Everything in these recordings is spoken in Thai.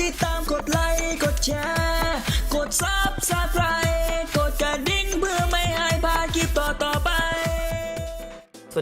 ติดตามกดไลค์กดแชร์กดซับ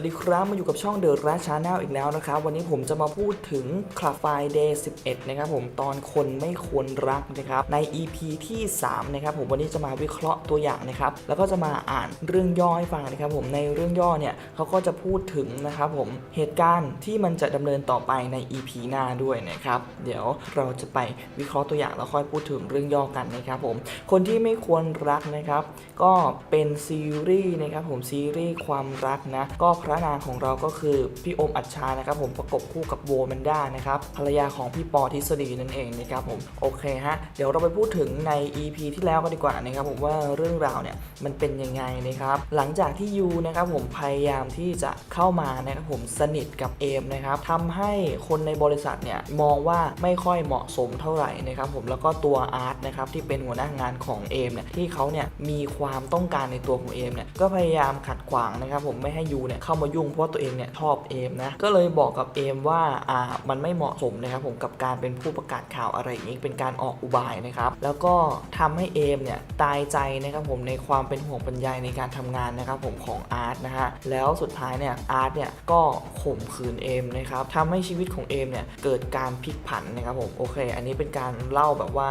วัสดีครับ มาอยู่กับช่องเดอะราชาแนลอีกแล้วนะครับ วันนี้ผมจะมาพูดถึงคลาฟายเดย์11 นะครับผมตอนคนไม่ควรรักนะครับ ใน EP ที่ 3 นะครับผมวันนี้จะมาวิเคราะห์ตัวอย่างนะครับ แล้วก็จะมาอ่านเรื่องย่อให้ฟังนะครับผมในเรื่องย่อเนี่ยเขาก็จะพูดถึงนะครับผมเหตุการณ์ที่มันจะดำเนินต่อไปใน EP หน้าด้วยนะครับ เดี๋ยวเราจะไปวิเคราะห์ตัวอย่างแล้วค่อยพูดถึงเรื่องย่อกันนะครับผมคนที่ไม่ควรรักนะครับ ก็เป็นซีรีส์นะครับผมซีรีส์ความรักนะก็พระนางของเราก็คือพี่อมอัชชานะครับผมประกบคู่กับโบแมนด้านะครับภรรยาของพี่ปอทฤษฎีนั่นเองนะครับผมโอเคฮะเดี๋ยวเราไปพูดถึงใน EP ที่แล้วกันดีกว่านะครับผมว่าเรื่องราวเนี่ยมันเป็นยังไงนะครับหลังจากที่ยูนะครับผมพยายามที่จะเข้ามานะครับผมสนิทกับเอมนะครับทำให้คนในบริษัทเนี่ยมองว่าไม่ค่อยเหมาะสมเท่าไหร่นะครับผมแล้วก็ตัวอาร์ตนะครับที่เป็นหัวหน้างานของเอมเนี่ยที่เขาเนี่ยมีความต้องการในตัวของเอมเนี่ยก็พยายามขัดขวางนะครับผมไม่ให้ยูเนี่ยเข้ามายุ่งเพราะตัวเองเนี่ยชอบเอมนะก็เลยบอกกับเอมว่าอ่ามันไม่เหมาะสมนะครับผมกับการเป็นผู้ประกาศข่าวอะไรอย่างนี้เป็นการออกอุบายนะครับแล้วก็ทำให้เอมเนี่ยตายใจนะครับผมในความเป็นห่วงเป็นใยในการทำงานนะครับผมของอาร์ตนะฮะแล้วสุดท้ายเนี่ยอาร์ตเนี่ยก็ข่มขืนเอมนะครับทำให้ชีวิตของเอมเนี่ยเกิดการพลิกผันนะครับผมโอเค อันนี้เป็นการเล่าแบบว่า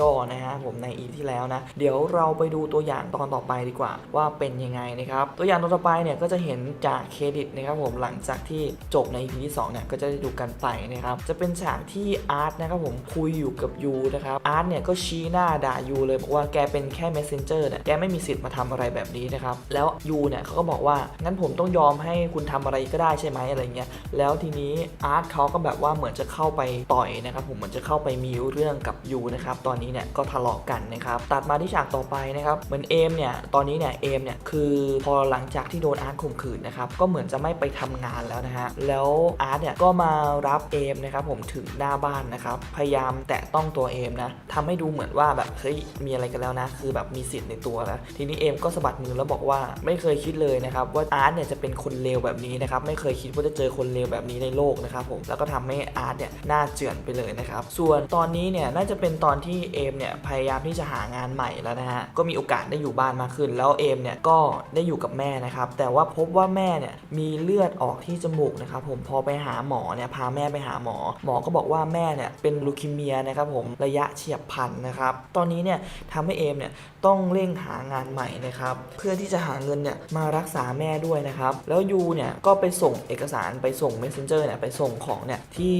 ย่อๆนะฮะผมในอีที่แล้วนะเดี๋ยวเราไปดูตัวอย่างตอนต่อไปดีกว่าว่าเป็นยังไงนะครับตัวอย่างตอนต่อไปเนี่ยก็จะเห็นจากเครดิตนะครับผมหลังจากที่จบใน EP ที่2เนี่ยก็จะได้ดูกันไปนะครับจะเป็นฉากที่อาร์ตนะครับผมคุยอยู่กับยูนะครับอาร์ตเนี่ยก็ชี้หน้าด่ายูเลยบอกว่าแกเป็นแค่ messenger เนี่ยแกไม่มีสิทธิ์มาทำอะไรแบบนี้นะครับแล้วยูเนี่ยเขาก็บอกว่างั้นผมต้องยอมให้คุณทำอะไรก็ได้ใช่ไหมอะไรเงี้ยแล้วทีนี้อาร์ตเขาก็แบบว่าเหมือนจะเข้าไปต่อยนะครับผมเหมือนจะเข้าไปมีเรื่องกับยูนะครับตอนนี้เนี่ยก็ทะเลาะกันนะครับตัดมาที่ฉากต่อไปนะครับเหมือนเอมเนี่ยตอนนี้เนี่ยเอมเนี่ยคือพอหลังจากที่โดนอาร์ตข่มขืนนะครับก็เหมือนจะไม่ไปทำงานแล้วนะฮะแล้วอาร์ตเนี่ยก็มารับเอมนะครับผมถึงหน้าบ้านนะครับพยายามแตะต้องตัวเอมนะทำให้ดูเหมือนว่าแบบเฮ้ยมีอะไรกันแล้วนะ คือแบบมีสิทธิ์ในตัวแล้วทีนี้เอมก็สะบัดมือแล้วบอกว่าไม่เคยคิดเลยนะครับว่าอาร์ตเนี่ยจะเป็นคนเลวแบบนี้นะครับไม่เคยคิดว่าจะเจอคนเลวแบบนี้ในโลกนะครับผมแล้วก็ทำให้อาร์ตเนี่ยหน้าเจือนไปเลยนะครับส่วนตอนนี้เนี่ยน่าจะเป็นตอนที่เอมเนี่ยพยายามที่จะหางานใหม่แล้วนะฮะก็มีโอกาสได้อยู่บ้านมากขึ้น แล้วเอมเนี่ยก็ได้อยู่กับแม่นะครับแต่ว่าพบว่าแม่เนี่ยมีเลือดออกที่จมูกนะครับผมพอไปหาหมอเนี่ยพาแม่ไปหาหมอ หมอก็บอกว่าแม่เนี่ยเป็นลูคีเมียนะครับผมระยะเฉียบพลันนะครับตอนนี้เนี่ยทำให้เอมเนี่ยต้องเร่งหางานใหม่นะครับเพื่อที่จะหาเงินเนี่ยมารักษาแม่ด้วยนะครับแล้วยูเนี่ยก็ไปส่งเอกสารไปส่ง messenger เนี่ยไปส่งของเนี่ยที่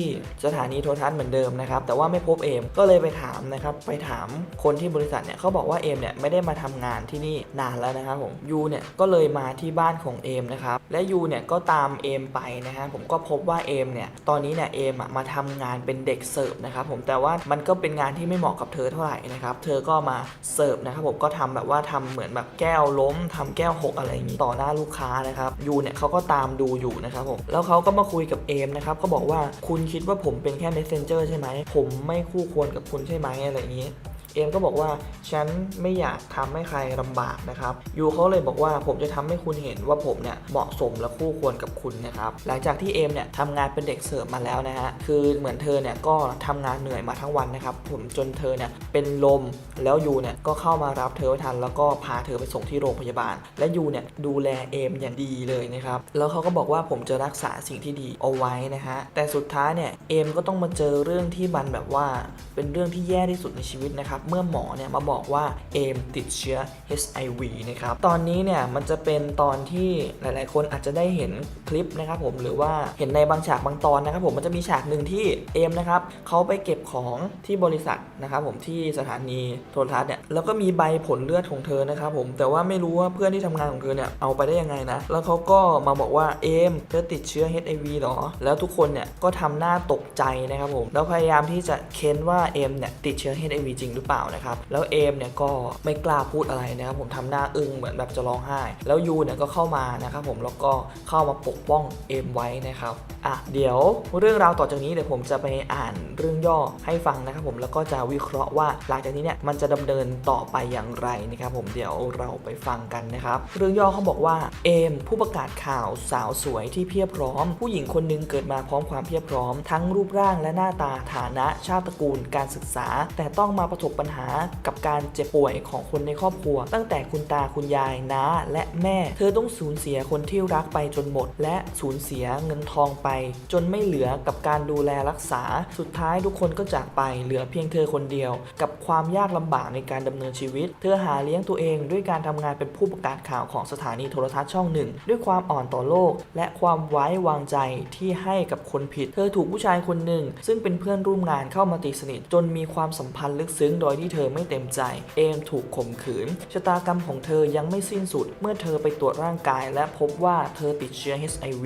สถานีโทรทัศน์เหมือนเดิมนะครับแต่ว่าไม่พบเอมก็เลยไปถามนะครับไปถามคนที่บริษัทเนี่ยเขาบอกว่าเอมเนี่ยไม่ได้มาทำงานที่นี่นานแล้วนะครับผมยูเนี่ยก็เลยมาที่บ้านของเอมนะครับและยูเนี่ยก็ตามเอมไปนะฮะผมก็พบว่าเอมเนี่ยตอนนี้เนี่ยเอมอะมาทำงานเป็นเด็กเสิร์ฟนะครับผมแต่ว่ามันก็เป็นงานที่ไม่เหมาะกับเธอเท่าไหร่นะครับเธอก็มาเสิร์ฟนะครับผมก็ทำแบบว่าทำเหมือนแบบแก้วล้มทำแก้วหกอะไรอย่างนี้ต่อหน้าลูกค้านะครับยูเนี่ยเขาก็ตามดูอยู่นะครับผมแล้วเขาก็มาคุยกับเอมนะครับก็บอกว่าคุณคิดว่าผมเป็นแค่ messenger ใช่ไหมผมไม่คู่ควรกับคุณใช่ไหมอะไรอย่างนี้ เอมก็บอกว่าฉันไม่อยากทำให้ใครลำบากนะครับยูเขาเลยบอกว่าผมจะทำให้คุณเห็นว่าผมเนี่ยเหมาะสมและคู่ควรกับคุณนะครับหลังจากที่เอมเนี่ยทำงานเป็นเด็กเสิร์ฟมาแล้วนะฮะคือเหมือนเธอเนี่ยก็ทำงานเหนื่อยมาทั้งวันนะครับผมจนเธอเนี่ยเป็นลมแล้วยูเนี่ยก็เข้ามารับเธอไว้ทัน แล้วก็พาเธอไปส่งที่โรงพยาบาล และยูเนี่ยดูแลเอมอย่างดีเลยนะครับแล้วเขาก็บอกว่าผมจะรักษาสิ่งที่ดีเอาไว้นะฮะแต่สุดท้ายเนี่ยเอมก็ต้องมาเจอเรื่องที่มันแบบว่าเป็นเรื่องที่แย่ที่สุดในชีวิตนะครับเมื่อหมอเนี่ยมาบอกว่าเอมติดเชื้อ HIV นะครับตอนนี้เนี่ยมันจะเป็นตอนที่หลาย ๆ คนอาจจะได้เห็นคลิปนะครับผมหรือว่าเห็นในบางฉากบางตอนนะครับผมมันจะมีฉากหนึ่งที่เอมนะครับเขาไปเก็บของที่บริษัทนะครับผมที่สถานีโทรทัศน์เนี่ยแล้วก็มีใบผลเลือดของเธอนะครับผมแต่ว่าไม่รู้ว่าเพื่อนที่ทำงานของเธอเนี่ยเอาไปได้ยังไงนะแล้วเขาก็มาบอกว่าเอมเธอติดเชื้อ HIV หรอ แล้วทุกคนเนี่ยก็ทำหน้าตกใจนะครับผมแล้วพยายามที่จะเค้นว่าเอมเนี่ยติดเชื้อ HIV จริงหรือเปล่าเปล่านะครับ แล้วเอมเนี่ยก็ไม่กล้าพูดอะไรนะครับผมทำหน้าอึ้งเหมือนแบบจะร้องไห้ แล้วยูเนี่ยก็เข้ามานะครับผมแล้วก็เข้ามาปกป้องเอมไว้นะครับอะเดี๋ยวเรื่องราวต่อจากนี้เดี๋ยวผมจะไปอ่านเรื่องย่อให้ฟังนะครับผมแล้วก็จะวิเคราะห์ว่าหลังจากนี้เนี่ยมันจะดำเนินต่อไปอย่างไรนะครับผมเดี๋ยวเราไปฟังกันนะครับเรื่องย่อเขาบอกว่าเอมผู้ประกาศข่าวสาวสวยที่เพียบพร้อม ผู้หญิงคนหนึ่งเกิดมาพร้อมความเพียบพร้อม ทั้งรูปร่างและหน้าตาฐานะชาติตระกูลการศึกษา แต่ต้องมาประสบปัญหากับการเจ็บป่วยของคนในครอบครัว ตั้งแต่คุณตาคุณยายน้าและแม่ เธอต้องสูญเสียคนที่รักไปจนหมด และสูญเสียเงินทองไป จนไม่เหลือกับการดูแลรักษา สุดท้ายทุกคนก็จากไปเหลือเพียงเธอคนเดียว กับความยากลำบากในการดำเนินชีวิต เธอหาเลี้ยงตัวเองด้วยการทำงานเป็นผู้ประกาศข่าวของสถานีโทรทัศน์ช่องหนึ่งด้วยความอ่อนต่อโลก และความไว้วางใจที่ให้กับคนผิด เธอถูกผู้ชายคนหนึ่งซึ่งเป็นเพื่อนร่วมงานเข้ามาตีสนิทจนมีความสัมพันธ์ลึกซึ้งโดยที่เธอไม่เต็มใจ เอมถูกข่มขืน ชะตากรรมของเธอยังไม่สิ้นสุด เมื่อเธอไปตรวจร่างกาย และพบว่าเธอติดเชื้อ HIV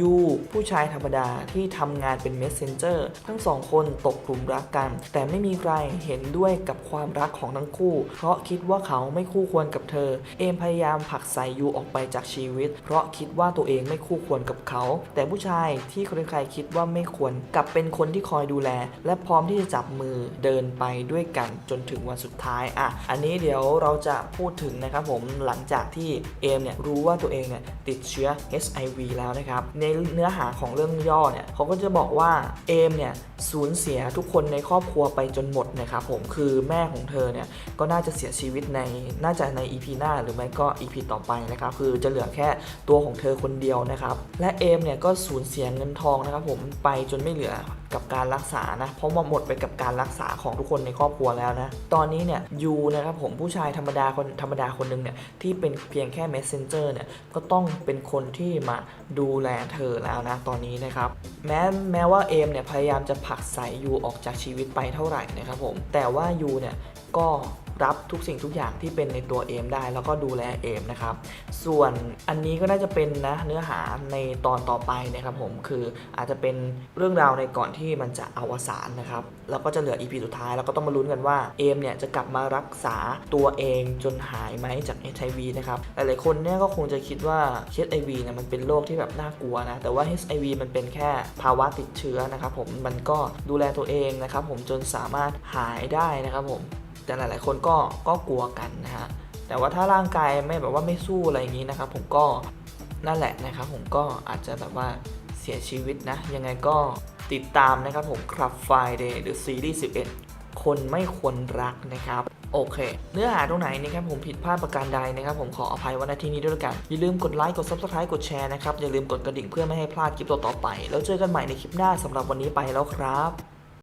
ยูผู้ชายธรรมดาที่ทำงานเป็น messenger ทั้งสองคนตกหลุมรักกัน แต่ไม่มีใครเห็นด้วยกับความรักของทั้งคู่ เพราะคิดว่าเขาไม่คู่ควรกับเธอ เอมพยายามผลักไสยูออกไปจากชีวิต เพราะคิดว่าตัวเองไม่คู่ควรกับเขา แต่ผู้ชายที่ใครๆคิดว่าไม่ควรกลับเป็นคนที่คอยดูแล และพร้อมที่จะจับมือเดินไปด้วยกันจนถึงวันสุดท้ายอะอันนี้เดี๋ยวเราจะพูดถึงนะครับผมหลังจากที่เอมเนี่ยรู้ว่าตัวเองเนี่ยติดเชื้อ HIV แล้วนะครับในเนื้อหาของเรื่องย่อเนี่ยเขาก็จะบอกว่าเอมเนี่ยสูญเสียทุกคนในครอบครัวไปจนหมดนะครับผมคือแม่ของเธอเนี่ยก็น่าจะเสียชีวิตในน่าจะใน EP หน้าหรือไม่ก็ EP ต่อไปนะครับคือจะเหลือแค่ตัวของเธอคนเดียวนะครับและเอมเนี่ยก็สูญเสียเงินทองนะครับผมไปจนไม่เหลือ กับการรักษานะ เพราะว่าหมดไปกับการรักษาของทุกคนในครอบครัวแล้วนะ ตอนนี้เนี่ยยูนะครับผมผู้ชายธรรมดาคนธรรมดาคนหนึ่งเนี่ยที่เป็นเพียงแค่ messenger เนี่ยก็ต้องเป็นคนที่มาดูแลเธอแล้วนะตอนนี้นะครับแม้แม้ว่าเอมเนี่ยพยายามจะผลักไสยูออกจากชีวิตไปเท่าไหร่นะครับผมแต่ว่ายูเนี่ยก็ รับทุกสิ่งทุกอย่างที่เป็นในตัวเอมได้ แล้วก็ดูแลเอมนะครับ ส่วนอันนี้ก็น่าจะเป็นนะเนื้อหาในตอนต่อไปนะครับผมคืออาจจะเป็นเรื่องราวในก่อนที่มันจะอวสานนะครับแล้วก็จะเหลือ EP สุดท้ายแล้วก็ต้องมาลุ้นกันว่าเอมเนี่ยจะกลับมารักษาตัวเองจนหายไหมจาก HIV นะครับหลายๆคนเนี่ยก็คงจะคิดว่า HIV เนี่ยมันเป็นโรคที่แบบน่ากลัวนะแต่ว่า HIV มันเป็นแค่ภาวะติดเชื้อนะครับผมมันก็ดูแลตัวเองนะครับผมจนสามารถหายได้นะครับผม แต่หลาย ๆ คนก็ก็กลัวกันนะฮะแต่ว่าถ้าร่างกายไม่แบบว่าไม่สู้อะไรอย่างนี้นะครับ ผมก็นั่นแหละนะครับ ผมก็อาจจะแบบว่าเสียชีวิตนะ ยังไงก็ติดตามนะครับผมครับ Friday หรือซีรีส์11 คนไม่ควรรักนะครับโอเค เนื้อหาตรงไหนนะครับผมผิดพลาดประการใดนะครับ ผมขออภัยวันที่นี้ด้วยละกัน อย่าลืมกดไลค์กด Subscribe กดแชร์นะครับ อย่าลืมกดกระดิ่งเพื่อไม่ให้พลาดคลิปต่อๆไป แล้วเจอกันใหม่ในคลิปหน้าสำหรับวันนี้ไปแล้วครับ